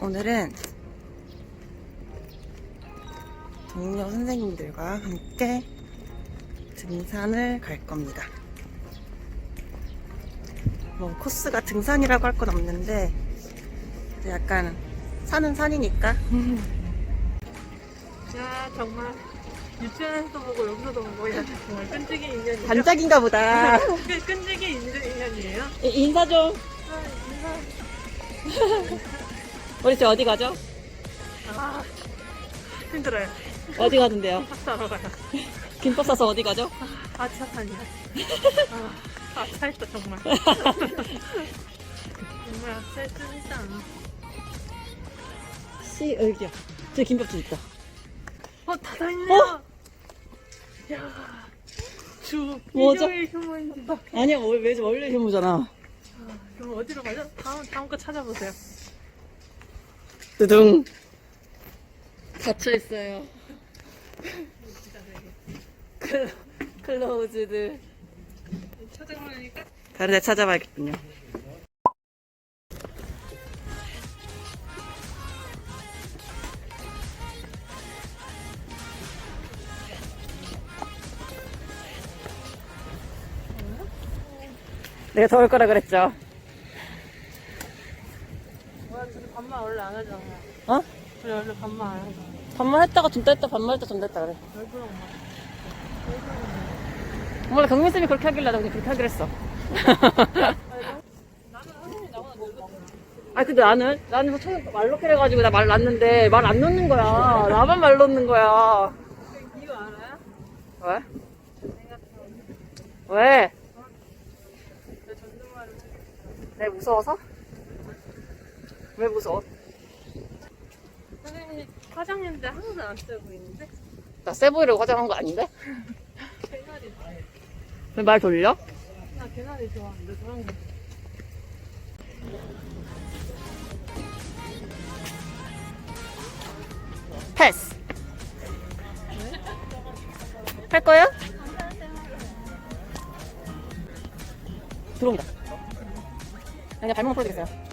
오늘은 동료 선생님들과 함께 등산을 갈 겁니다. 뭐 코스가 등산이라고 할 건 없는데 약간 산은 산이니까 야 정말 유치원에서도 보고 여기서도 보고 야 정말 끈질기 인연이죠? 반짝인가 보다. 끈- 끈질기 인연- 인연이에요? 인사 좀. 아, 우리 지금 어디 가죠? 아 힘들어요 어디 가는데요? 파스타러 가요 김밥 싸서 어디 가죠? 아 차산이야 아, 아 차있다 정말 정말 아차있습니다 시, 여기요. 저 김밥집 있다. 어 닫아있네요 야주 뭐죠? 일요일 휴무인지 아니야, 월- 왜 원래 휴무잖아. 그럼 어디로 가죠? 다음 다음 거 찾아보세요 두둥. 닫혀 있어요. 클, 클로우즈드. 찾아보니까 다른 데 찾아봐야겠군요. 내가 더울 거라 그랬죠. 뭐야 저도 반말 원래 안 하잖아 어? 우리 원래 반말 안 하잖아 반말 했다가 좀 뗐다, 반말 했다 좀 뗐다 그래. 왜 그런 거야 원래 경민 쌤이 그렇게 하길래 나 그냥 그렇게 하기로 했어. 아 근데 나는 나는 처음에 말로 해가지고 나말 낳는데 말 안 놓는 거야. 나만 말 놓는 거야. 이거 알아요? 왜? 왜? 내 무서워서? 왜 무서워? 선생님이 화장했는데 하나도 안써 보이는데? 나 세 보이려고 화장한 거 아닌데? 개나리 좋아해 왜 말 돌려? 나 개나리 좋아하는데 그런 거 패스. 할 거예요? 들어옵니다. 그냥 발목만 풀어주겠어요.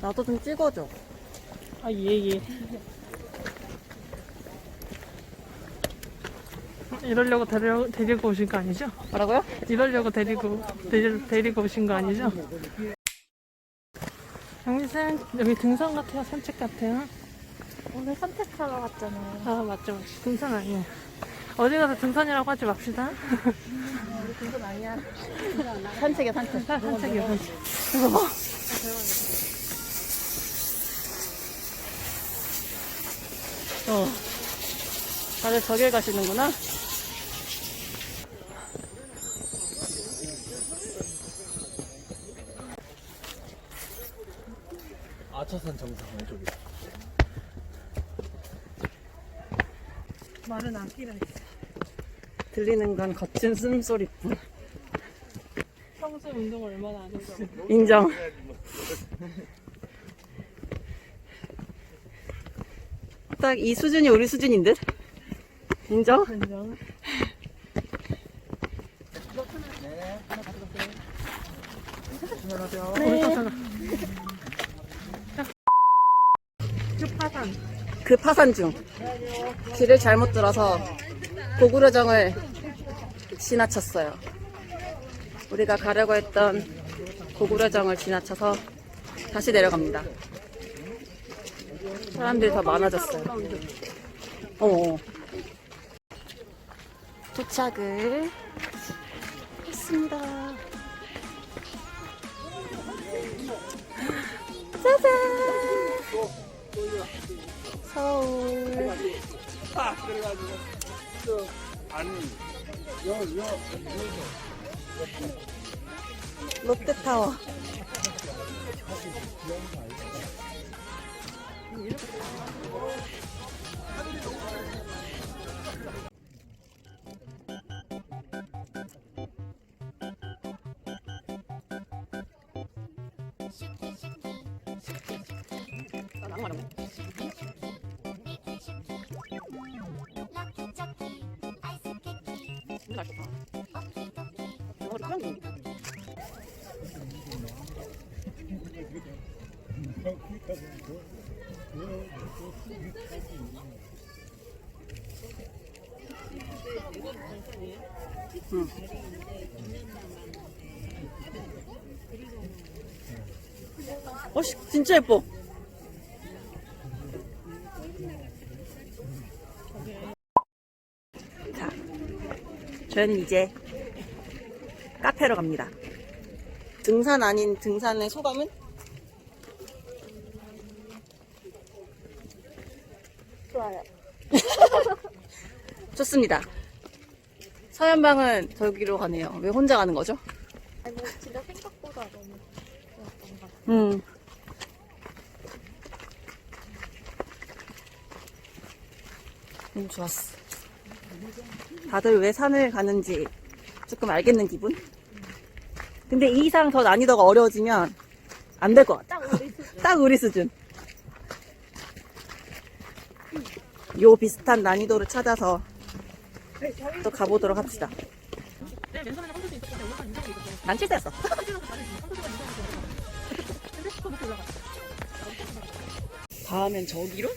나도 좀 찍어줘. 아, 예, 예. 이러려고 데려, 데리고 오신 거 아니죠? 뭐라고요? 이러려고 데리고, 데리, 데리고 오신 거 아니죠? 영미쌤, 여기 등산 같아요? 산책 같아요? 오늘 산책하러 왔잖아요. 아, 맞죠. 맞죠. 등산 아니에요. 어디 가서 등산이라고 하지 맙시다. 그건 아니야. 산책이야, 산책. 산- 산책이요, 산책. 이거 봐. 어. 다들 저길 가시는구나. 아차산 정상 왼쪽에 말은 아끼라 했어. 들리는 건 거친 숨소리뿐. 평소 운동을 얼마나 안 해서. 인정. 딱 이 수준이 우리 수준인 듯? 인정? 인정. 네. 파산. 그 파산 중. 길을 잘못 들어서 고구려정을 지나쳤어요. 우리가 가려고 했던 고구려정을 지나쳐서 다시 내려갑니다. 사람들이 더 많아졌어요. 어. 도착을 했습니다. 짜잔! 서울. 아 그래가지고 저 아니 여여 롯데타워. 어렵네. 진짜 맛있다. 이거 그냥 어, 씨, 진짜 예뻐. 자, 저희는 이제 카페로 갑니다. 등산 아닌 등산의 소감은? 좋아요. 좋습니다. 서현방은 저기로 가네요. 왜 혼자 가는 거죠? 아니, 뭐 진짜 생각보다 너무 좋았던 것 같아요. 음. 너무 좋았어. 다들 왜 산을 가는지 조금 알겠는 기분? 근데 이 이상 더 난이도가 어려워지면 안 될 것 같아. 딱 우리 수준. 딱 우리 수준. 요 비슷한 난이도를 찾아서 또 가보도록 합시다. 난 실패했어. 다음엔 저기로?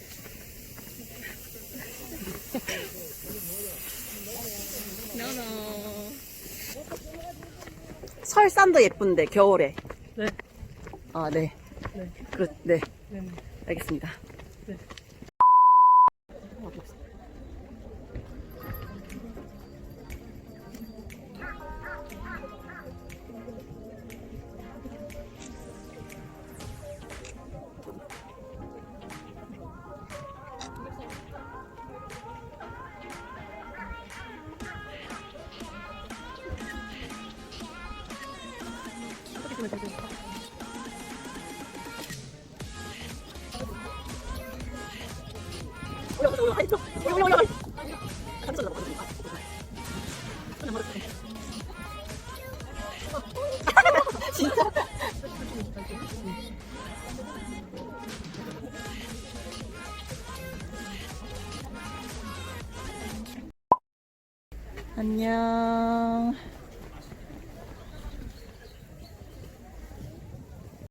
설산도 예쁜데 겨울에. 네. 아 네. 네. 그렇 네. 네. 알겠습니다. 네. 안녕.